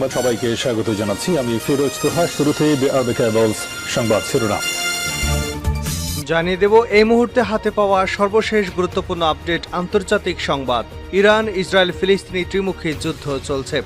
সংবাদ সবাইকে স্বাগত জানাচ্ছি। আমি ফিরোজ তোহা কেবলস সংবাদ শিরোনাম। জানিয়ে দেব, এই মুহূর্তে হাতে পাওয়া সর্বশেষ গুরুত্বপূর্ণ আপডেট আন্তর্জাতিক সংবাদ। ইরান, ইসরায়েল, ফিলিস্তিনি ত্রিমুখী যুদ্ধ চলছে।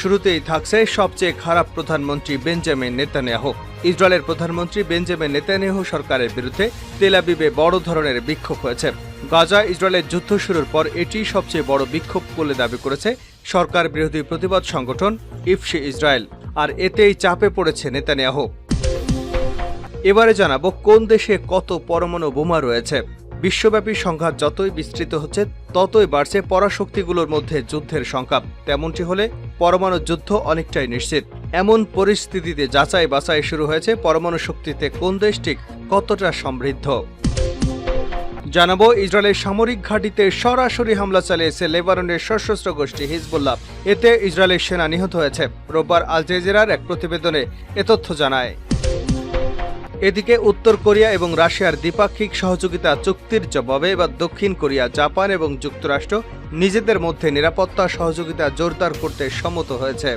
শুরুতেই থাকছে সবচেয়ে খারাপ প্রধানমন্ত্রী বেঞ্জামিন নেতানিয়াহু। ইসরায়েলের প্রধানমন্ত্রী বেঞ্জামিন নেতানিয়াহু সরকারের বিরুদ্ধে তেলাবিবে বড় ধরনের বিক্ষোভ হয়েছে। গাজা ইসরায়েলের যুদ্ধ শুরুর পর এটি সবচেয়ে বড় বিক্ষোভ বলে দাবি করেছে সরকার বিরোধী প্রতিবাদ সংগঠন ইফসি ইসরায়েল, আর এতেই চাপে পড়েছে নেতানিয়াহু। এবারে জানাব কোন দেশে কত পরমাণু বোমা রয়েছে। বিশ্বব্যাপী সংঘাত যতই বিস্তৃত হচ্ছে, ততই বাড়ছে পরাশক্তিগুলোর মধ্যে যুদ্ধের সংখ্যা। তেমনটি হলে পরমাণু যুদ্ধ অনেকটাই নিশ্চিত। এমন পরিস্থিতিতে যাচাই বাছাই শুরু হয়েছে পরমাণু শক্তিতে কোন দেশটি কতটা সমৃদ্ধ। জানাব, ইসরায়েলের সামরিক ঘাঁটিতে সরাসরি হামলা চালিয়েছে লেবাননের সশস্ত্র গোষ্ঠী হিজবুল্লাহ। এতে ইসরায়েলের সেনা নিহত হয়েছে। রোববার আল জেজিরার এক প্রতিবেদনে এ তথ্য জানায়। এদিকে উত্তর কোরিয়া এবং রাশিয়ার দ্বিপাক্ষিক সহযোগিতা চুক্তির জবাবে এবার দক্ষিণ কোরিয়া, জাপান এবং যুক্তরাষ্ট্র নিজেদের মধ্যে নিরাপত্তা সহযোগিতা জোরদার করতে সম্মত হয়েছে।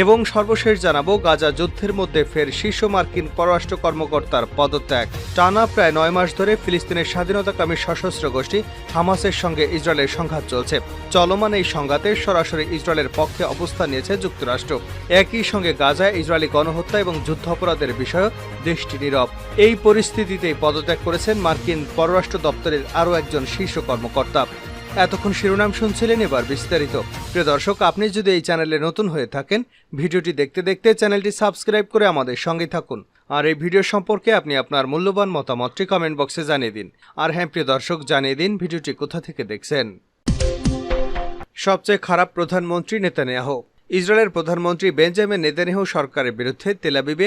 এবং সর্বশেষ জানাব, গাজা যুদ্ধের মধ্যে ফের শীর্ষ মার্কিন পররাষ্ট্র কর্মকর্তার পদত্যাগ। টানা প্রায় নয় মাস ধরে ফিলিস্তিনের স্বাধীনতাকামী সশস্ত্র গোষ্ঠী হামাসের সঙ্গে ইসরায়েলের সংঘাত চলছে। চলমান এই সংঘাতে সরাসরি ইসরায়েলের পক্ষে অবস্থান নিয়েছে যুক্তরাষ্ট্র। একই সঙ্গে গাজায় ইসরায়েলি গণহত্যা এবং যুদ্ধাপরাধের বিষয়ে দেশটি নীরব। এই পরিস্থিতিতেই পদত্যাগ করেছেন মার্কিন পররাষ্ট্র দপ্তরের আরও একজন শীর্ষ কর্মকর্তা। এতক্ষণ শিরোনাম শুনছিলেন এবার বিস্তারিত। প্রিয় দর্শক, আপনি যদি এই চ্যানেলে নতুন হয়ে থাকেন, ভিডিওটি দেখতে দেখতে চ্যানেলটি সাবস্ক্রাইব করে আমাদের সঙ্গে থাকুন। আর এই ভিডিও সম্পর্কে আপনি আপনার মূল্যবান মতামতটি কমেন্ট বক্সে জানিয়ে দিন। আর হ্যাঁ প্রিয় দর্শক, জানিয়ে দিন ভিডিওটি কোথা থেকে দেখছেন। সবচেয়ে খারাপ প্রধানমন্ত্রী নেতানিয়াহু। ইসরায়েলের প্রধানমন্ত্রী বেঞ্জামিন নেতানিয়াহু সরকারের বিরুদ্ধে তেলাবিবে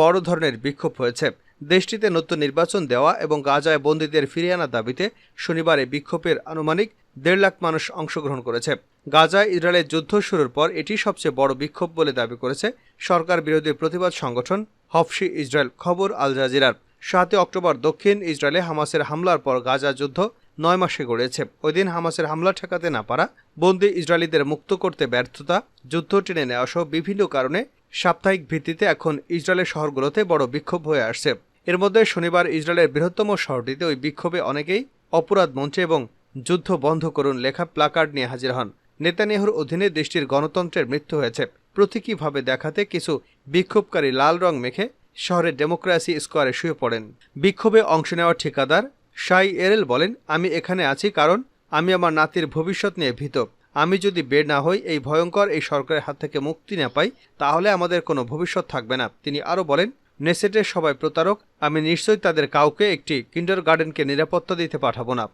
বড় ধরনের বিক্ষোভ হয়েছে। দেশটিতে নতুন নির্বাচন দেওয়া এবং গাজায় বন্দীদের ফিরিয়ে আনার দাবিতে শনিবারে বিক্ষোভের আনুমানিক দেড় লাখ মানুষ অংশগ্রহণ করেছে। গাজায় ইসরায়েলের যুদ্ধ শুরুর পর এটি সবচেয়ে বড় বিক্ষোভ বলে দাবি করেছে সরকার বিরোধী প্রতিবাদ সংগঠন হফসি ইসরায়েল, খবর আল জাজিরার। সাতই অক্টোবর দক্ষিণ ইসরায়েলে হামাসের হামলার পর গাজা যুদ্ধ নয় মাসে গড়েছে। ওই দিন হামাসের হামলা ঠেকাতে না পারা, বন্দী ইসরায়েলিদের মুক্ত করতে ব্যর্থতা, যুদ্ধ টেনে নেওয়া সহ বিভিন্ন কারণে সাপ্তাহিক ভিত্তিতে এখন ইসরায়েলের শহরগুলোতে বড় বিক্ষোভ হয়ে আসছে। এর মধ্যে শনিবার ইসরায়েলের বৃহত্তম শহরটিতে ওই বিক্ষোভে অনেকেই অপরাধ মঞ্চে এবং যুদ্ধ বন্ধ করুন লেখা প্লাকার্ড নিয়ে হাজির হন। নেতানিয়াহুর অধীনে দেশটির গণতন্ত্রের মৃত্যু হয়েছে। প্রতীকীভাবে দেখাতে কিছু বিক্ষোভকারী লাল রং মেখে শহরের ডেমোক্রেসি স্কোয়ারে শুয়ে পড়েন। বিক্ষোভে অংশ নেওয়া ঠিকাদার শাই এরেল বলেন, আমি এখানে আছি কারণ আমি আমার নাতির ভবিষ্যৎ নিয়ে ভীত। আমি যদি বের না হই, এই ভয়ঙ্কর এই সরকারের হাত থেকে মুক্তি না পাই, তাহলে আমাদের কোনো ভবিষ্যৎ থাকবে না। তিনি আরও বলেন, নেসেটের সবাই প্রতারক, আমি নিশ্চয়ই তাদের কাউকে একটি কিন্ডার গার্ডেনকে নিরাপত্তা দিতে পাঠাবো না।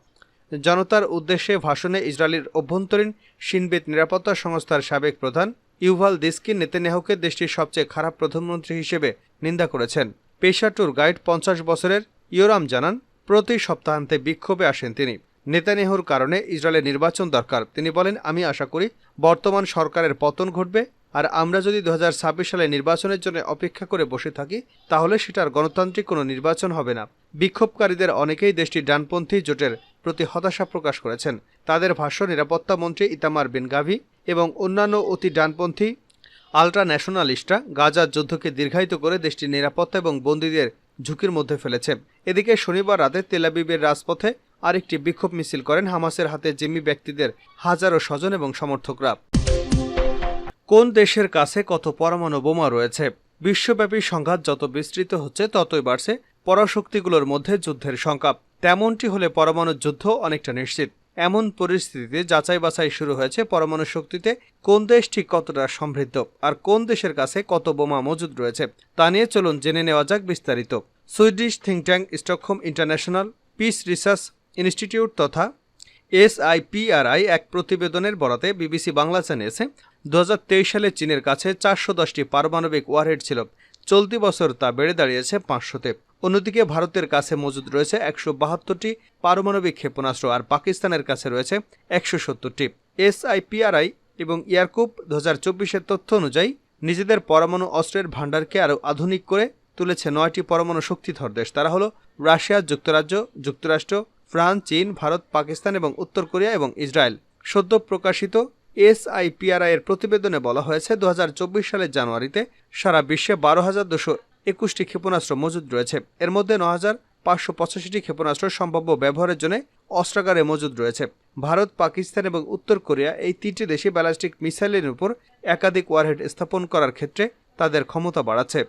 জনতার উদ্দেশ্যে ভাষণে ইসরায়েলের অভ্যন্তরীণ সিনবেদ নিরাপত্তা সংস্থার সাবেক প্রধান ইউভাল দিস্কিন নেতেনেহকে দেশটির সবচেয়ে খারাপ প্রধানমন্ত্রী হিসেবে নিন্দা করেছেন। পেশা ট্যুর গাইড পঞ্চাশ বছরের ইয়োরাম জানান, প্রতি সপ্তাহান্তে বিক্ষোভে আসেন তিনি। নেতানিয়াহুর কারণে ইসরায়েলের নির্বাচন দরকার। তিনি বলেন, আমি আশা করি বর্তমান সরকারের পতন ঘটবে আর আমরা যদি দু হাজার ছাব্বিশ সালে নির্বাচনের জন্য অপেক্ষা করে বসে থাকি, তাহলে সেটার গণতান্ত্রিক কোনো নির্বাচন হবে না। বিক্ষোভকারীদের অনেকেই দেশটির ডানপন্থী জোটের প্রতি হতাশা প্রকাশ করেছেন। তাদের ভাষ্য, নিরাপত্তা মন্ত্রী ইতামার বিন গাভি এবং অন্যান্য অতি ডানপন্থী আলট্রা ন্যাশনালিস্টরা গাজার যুদ্ধকে দীর্ঘায়িত করে দেশটির নিরাপত্তা এবং বন্দীদের ঝুঁকির মধ্যে ফেলেছে। এদিকে শনিবার রাতে তেলাবিবের রাজপথে আরেকটি বিক্ষোভ মিছিল করেন হামাসের হাতে জিম্মি ব্যক্তিদের হাজারো স্বজন এবং সমর্থকরা। কোন দেশের কাছে কত পরমাণু বোমা রয়েছে? বিশ্বব্যাপী সংঘাত যত বিস্তৃত হচ্ছে, ততই বাড়ছে পরাশক্তিগুলোর মধ্যে যুদ্ধের সংখ্যা তেমনটি হলে পরমাণু যুদ্ধ অনেকটা নিশ্চিত। এমন পরিস্থিতিতে যাচাই বাছাই শুরু হয়েছে পরমাণু শক্তিতে কোন দেশ ঠিক কতটা সমৃদ্ধ আর কোন দেশের কাছে কত বোমা মজুদ রয়েছে, তা নিয়ে চলুন জেনে নেওয়া যাক বিস্তারিত। Swedish think tank, Stockholm International Peace Research Institute তথা এসআইপিআরআই এক প্রতিবেদনের বরাতে বিবিসি বাংলা জানিয়েছে, দু হাজার তেইশ সালে চীনের কাছে চারশো দশটি পারমাণবিক ওয়ারহেড ছিল। চলতি বছর তা বেড়ে দাঁড়িয়েছে পাঁচশোতে। অন্যদিকে ভারতের কাছে মজুদ রয়েছে একশো বাহাত্তরটি পারমাণবিক ক্ষেপণাস্ত্র আর পাকিস্তানের কাছে রয়েছে একশো সত্তরটি। এসআইপিআরআই এবং ইয়ারকুপ দু হাজার চব্বিশের তথ্য অনুযায়ী নিজেদের পরমাণু অস্ত্রের ভাণ্ডারকে আরও আধুনিক করে তুলেছে নয়টি পরমাণু শক্তিধর দেশ। তারা হলো রাশিয়া, যুক্তরাজ্য, যুক্তরাষ্ট্র, ফ্রান্স, চীন, ভারত, পাকিস্তান এবং উত্তর কোরিয়া এবং ইসরায়েল। সদ্য প্রকাশিত এসআইপিআরআই এর প্রতিবেদনে বলা হয়েছে দু হাজার চব্বিশ সালের জানুয়ারিতে সারা বিশ্বে বারো হাজার দুশো একুশটি ক্ষেপণাস্ত্র মজুদ রয়েছে। এর মধ্যে ন হাজার পাঁচশো পঁচাশিটি ক্ষেপণাস্ত্র সম্ভাব্য ব্যবহারের জন্য অস্ত্রাগারে মজুদ রয়েছে। ভারত, পাকিস্তান এবং উত্তর কোরিয়া এই তিনটি দেশে ব্যালিস্টিক মিসাইলের উপর একাধিক ওয়ারহেড স্থাপন করার ক্ষেত্রে তাদের ক্ষমতা বাড়াচ্ছে।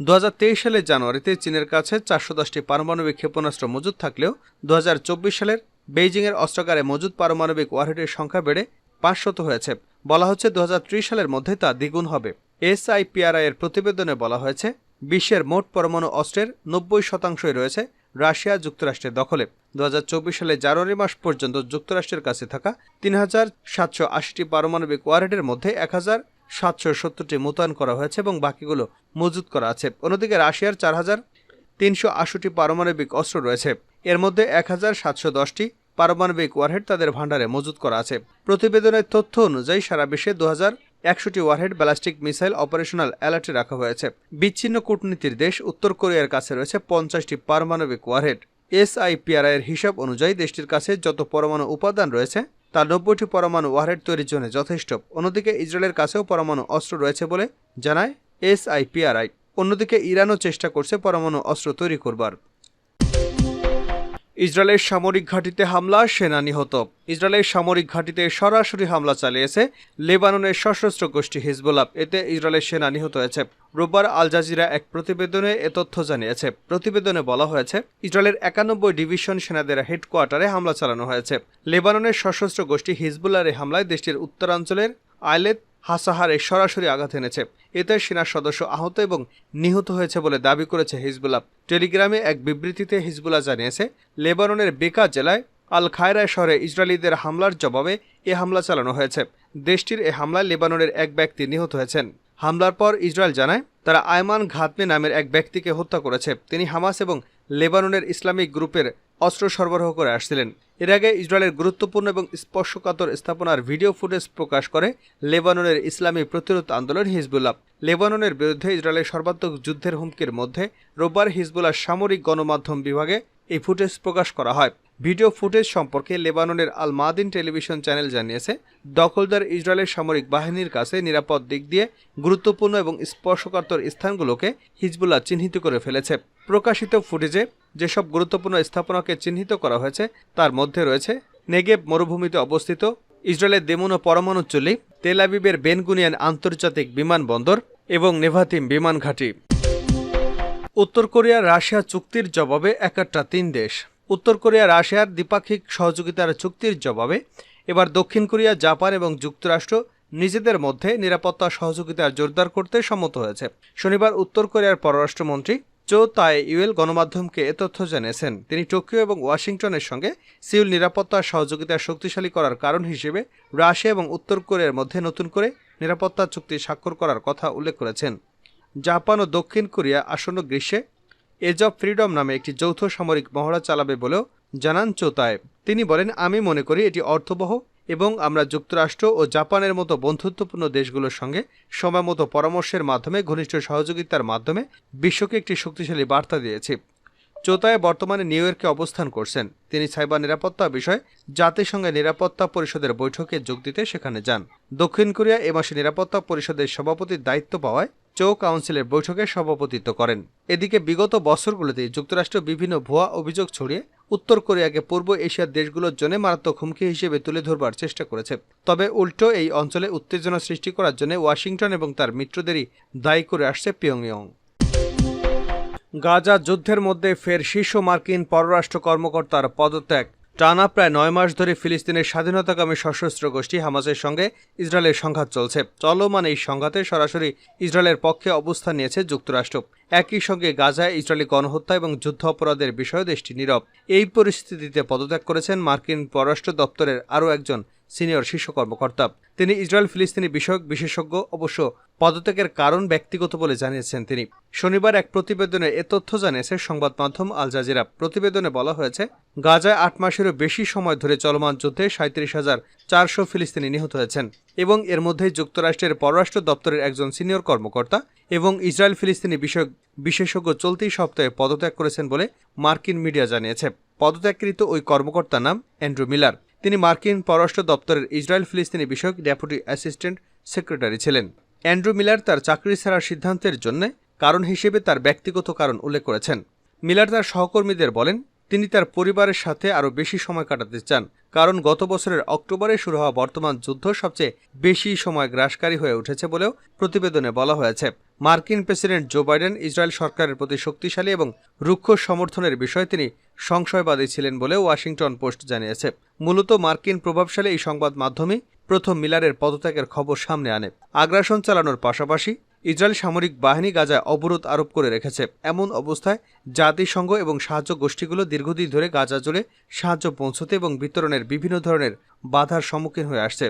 দু হাজার তেইশ সালের জানুয়ারিতে চীনের কাছে চারশো দশটি পারমাণবিক ক্ষেপণাস্ত্র মজুদ থাকলেও দু হাজার চব্বিশ সালের বেইজিংয়ের অস্ত্রাগারে মজুদ পারমাণবিক ওয়ারহেডের সংখ্যা বেড়ে পাঁচশত হয়েছে। বলা হচ্ছে দু হাজার ত্রিশ সালের মধ্যে তা দ্বিগুণ হবে। এসআইপিআরআই এর প্রতিবেদনে বলা হয়েছে, বিশ্বের মোট পরমাণু অস্ত্রের নব্বই শতাংশই রয়েছে রাশিয়া যুক্তরাষ্ট্রের দখলে। দুহাজার চব্বিশ সালে জানুয়ারি মাস পর্যন্ত যুক্তরাষ্ট্রের কাছে থাকা তিন হাজার সাতশো আশিটি পারমাণবিক ওয়ারহেডের মধ্যে এক হাজার সাতশো সত্তরটি মোতায়েন করা হয়েছে এবং বাকিগুলো মজুত করা আছে। অন্যদিকে রাশিয়ার চার হাজার তিনশো আশিটি পারমাণবিক অস্ত্র রয়েছে। এর মধ্যে এক হাজার সাতশো দশটি পারমাণবিক ওয়ারহেড তাদের ভাণ্ডারে মজুত করা আছে। প্রতিবেদনের তথ্য অনুযায়ী সারা বিশ্বে দু একশোটি ওয়ারহেড ব্যালাস্টিক মিসাইল অপারেশনাল অ্যালার্টে রাখা হয়েছে। বিচ্ছিন্ন কূটনীতির দেশ উত্তর কোরিয়ার কাছে রয়েছে পঞ্চাশটি পারমাণবিক ওয়ারহেড। এসআইপিআরআই এর হিসাব অনুযায়ী দেশটির কাছে যত পরমাণু উপাদান রয়েছে, তা নব্বইটি পরমাণু ওয়ারহেড তৈরির জন্য যথেষ্ট। অন্যদিকে ইসরায়েলের কাছেও পরমাণু অস্ত্র রয়েছে বলে জানায় এসআইপিআরআই। অন্যদিকে ইরানও চেষ্টা করছে পরমাণু অস্ত্র তৈরি করবার। ইসরায়েলের সামরিক ঘাঁটিতে হামলা, সেনা নিহত। ইসরায়েলের সামরিক ঘাঁটিতে সরাসরি হামলা চালিয়েছে লেবাননের সশস্ত্র গোষ্ঠী হিজবুল্লাহ। এতে ইসরায়েলের সেনা নিহত হয়েছে। রোববার আল জাজিরা এক প্রতিবেদনে এ তথ্য জানিয়েছে। প্রতিবেদনে বলা হয়েছে, ইসরায়েলের একানব্বই ডিভিশন সেনাদের হেডকোয়ার্টারে হামলা চালানো হয়েছে। লেবাননের সশস্ত্র গোষ্ঠী হিজবুল্লার এই হামলায় দেশটির উত্তরাঞ্চলের আইলেত হাসাহারে সরাসরি আঘাত এনেছে। এতে সেনা সদস্য আহত এবং নিহত হয়েছে বলে দাবি করেছে হিজবুল্লাহ। টেলিগ্রামে এক বিবৃতিতে হিজবুল্লাহ জানিয়েছে, লেবাননের বেকা জেলায় আল খায়রা শহরে ইসরায়েলিদের হামলার জবাবে এ হামলা চালানো হয়েছে। দেশটির এ হামলায় লেবাননের এক ব্যক্তি নিহত হয়েছেন। হামলার পর ইসরায়েল জানায়, তারা আয়মান ঘাতমে নামের এক ব্যক্তিকে হত্যা করেছে। তিনি হামাস এবং লেবাননের ইসলামিক গ্রুপের অস্ত্র সরবরাহ করে আসছিলেন। এর আগে ইসরায়েলের গুরুত্বপূর্ণ এবং স্পর্শকাতর স্থাপনার ভিডিও ফুটেজ প্রকাশ করে লেবাননের ইসলামী প্রতিরোধ আন্দোলন হিজবুল্লাহ। লেবাননের বিরুদ্ধে ইসরায়েলের সর্বাত্মক যুদ্ধের হুমকির মধ্যে রোববার হিজবুল্লাহ সামরিক গণমাধ্যম বিভাগে এই ফুটেজ প্রকাশ করা হয়। ভিডিও ফুটেজ সম্পর্কে লেবাননের আল মাদিন টেলিভিশন চ্যানেল জানিয়েছে, দখলদার ইসরায়েলের সামরিক বাহিনীর কাছে নিরাপদ দিক দিয়ে গুরুত্বপূর্ণ এবং স্পর্শকাতর স্থানগুলোকে হিজবুল্লাহ চিহ্নিত করে ফেলেছে। প্রকাশিত ফুটেজে যেসব গুরুত্বপূর্ণ স্থাপনাকে চিহ্নিত করা হয়েছে, তার মধ্যে রয়েছে নেগেব মরুভূমিতে অবস্থিত ইসরায়েলের দেমুনো পরমাণু চুল্লি, তেল আবিবের বেনগুনিয়ান আন্তর্জাতিক বিমানবন্দর এবং নেভাতিম বিমান ঘাঁটি। উত্তর কোরিয়া রাশিয়া চুক্তির জবাবে একাট্টা তিন দেশ। উত্তর কোরিয়া রাশিয়ার দ্বিপাক্ষিক সহযোগিতার চুক্তির জবাবে এবার দক্ষিণ কোরিয়া, জাপান এবং যুক্তরাষ্ট্র নিজেদের মধ্যে নিরাপত্তা সহযোগিতা জোরদার করতে সম্মত হয়েছে। শনিবার উত্তর কোরিয়ার পররাষ্ট্রমন্ত্রী চো তাই ইউএল গণমাধ্যমকে এ তথ্য জানিয়েছেন। তিনি টোকিও এবং ওয়াশিংটনের সঙ্গে সিউল নিরাপত্তা সহযোগিতা শক্তিশালী করার কারণ হিসেবে রাশিয়া এবং উত্তর কোরিয়ার মধ্যে নতুন করে নিরাপত্তা চুক্তি স্বাক্ষর করার কথা উল্লেখ করেছেন। জাপান ও দক্ষিণ কোরিয়া আসন্ন গ্রীষ্মে এজ অব ফ্রিডম নামে একটি যৌথ সামরিক মহড়া চালাবে বলেও জানান চোতায়। তিনি বলেন, আমি মনে করি এটি অর্থবহ এবং আমরা যুক্তরাষ্ট্র ও জাপানের মতো বন্ধুত্বপূর্ণ দেশগুলোর সঙ্গে সময়মতো পরামর্শের মাধ্যমে, ঘনিষ্ঠ সহযোগিতার মাধ্যমে বিশ্বকে একটি শক্তিশালী বার্তা দিয়েছি। চোতায় বর্তমানে নিউ ইয়র্কে অবস্থান করছেন। তিনি সাইবার নিরাপত্তা বিষয়ে জাতিসংঘের নিরাপত্তা পরিষদের বৈঠকে যোগ দিতে সেখানে যান। দক্ষিণ কোরিয়া এ মাসে নিরাপত্তা পরিষদের সভাপতির দায়িত্ব পাওয়ায় চৌ কাউন্সিলের বৈঠকে সভাপতিত্ব করেন। এদিকে বিগত বছরগুলোতে যুক্তরাষ্ট্র বিভিন্ন ভুয়া অভিযোগ ছড়িয়ে উত্তর কোরিয়াকে পূর্ব এশিয়ার দেশগুলোর জন্য মারাত্মক হুমকি হিসেবে তুলে ধরবার চেষ্টা করেছে। তবে উল্টো এই অঞ্চলে উত্তেজনা সৃষ্টি করার জন্য ওয়াশিংটন এবং তার মিত্রদেরই দায়ী করে আসছে পিয়ংইয়ং। গাজা যুদ্ধের মধ্যে ফের শীর্ষ মার্কিন পররাষ্ট্র কর্মকর্তার পদত্যাগ। টানা প্রায় নয় মাস ধরে ফিলিস্তিনের স্বাধীনতাকামী সশস্ত্র গোষ্ঠী হামাসের সঙ্গে ইসরায়েলের সংঘাত চলছে। চলমান এই সংঘাতে সরাসরি ইসরায়েলের পক্ষে অবস্থান নিয়েছে যুক্তরাষ্ট্র। একই সঙ্গে গাজায় ইসরায়েলি গণহত্যা এবং যুদ্ধ অপরাধের বিষয়ে দেশটি নীরব। এই পরিস্থিতিতে পদত্যাগ করেছেন মার্কিন পররাষ্ট্র দপ্তরের আরও একজন সিনিয়র শীর্ষ কর্মকর্তা। তিনি ইসরায়েল ফিলিস্তিনি বিষয়ক বিশেষজ্ঞ, অবশ্য পদত্যাগের কারণ ব্যক্তিগত বলে জানিয়েছেন তিনি। শনিবার এক প্রতিবেদনে এ তথ্য জানিয়েছে সংবাদ মাধ্যম আল জাজিরা। প্রতিবেদনে বলা হয়েছে, গাজায় আট মাসেরও বেশি সময় ধরে চলমান যুদ্ধে সাঁত্রিশ হাজার চারশো ফিলিস্তিনি নিহত হয়েছেন এবং এর মধ্যে যুক্তরাষ্ট্রের পররাষ্ট্র দপ্তরের একজন সিনিয়র কর্মকর্তা এবং ইসরায়েল ফিলিস্তিনি বিষয়ক বিশেষজ্ঞ চলতি সপ্তাহে পদত্যাগ করেছেন বলে মার্কিন মিডিয়া জানিয়েছে। পদত্যাগকৃত ওই কর্মকর্তার নাম অ্যান্ড্রু মিলার। তিনি মার্কিন পররাষ্ট্র দপ্তরের ইসরায়েল ফিলিস্তিনি বিষয়ক ডেপুটি অ্যাসিস্ট্যান্ট সেক্রেটারি ছিলেন। অ্যান্ড্রু মিলার তার চাকরি ছাড়ার সিদ্ধান্তের জন্য কারণ হিসেবে তার ব্যক্তিগত কারণ উল্লেখ করেছেন। মিলার তার সহকর্মীদের বলেন তিনি তার পরিবারের সাথে আরও বেশি সময় কাটাতে চান, কারণ গত বছরের অক্টোবরে শুরু হওয়া বর্তমান যুদ্ধ সবচেয়ে বেশি সময় গ্রাসকারী হয়ে উঠেছে বলেও প্রতিবেদনে বলা হয়েছে। মার্কিন প্রেসিডেন্ট জো বাইডেন ইসরায়েল সরকারের প্রতি শক্তিশালী এবং রুক্ষ সমর্থনের বিষয়ে তিনি সংশয়বাদী ছিলেন বলে ওয়াশিংটন পোস্ট জানিয়েছে। মূলত মার্কিন প্রভাবশালী এই সংবাদ মাধ্যমে প্রথম মিলারের পদত্যাগের খবর সামনে আনে। আগ্রাসন চালানোর পাশাপাশি ইসরায়েল সামরিক বাহিনী গাজায় অবরোধ আরোপ করে রেখেছে। এমন অবস্থায় জাতিসংঘ এবং সাহায্য গোষ্ঠীগুলো দীর্ঘদিন ধরে গাজা জুড়ে সাহায্য পৌঁছতে এবং বিতরণের বিভিন্ন ধরনের বাধার সম্মুখীন হয়ে আসছে।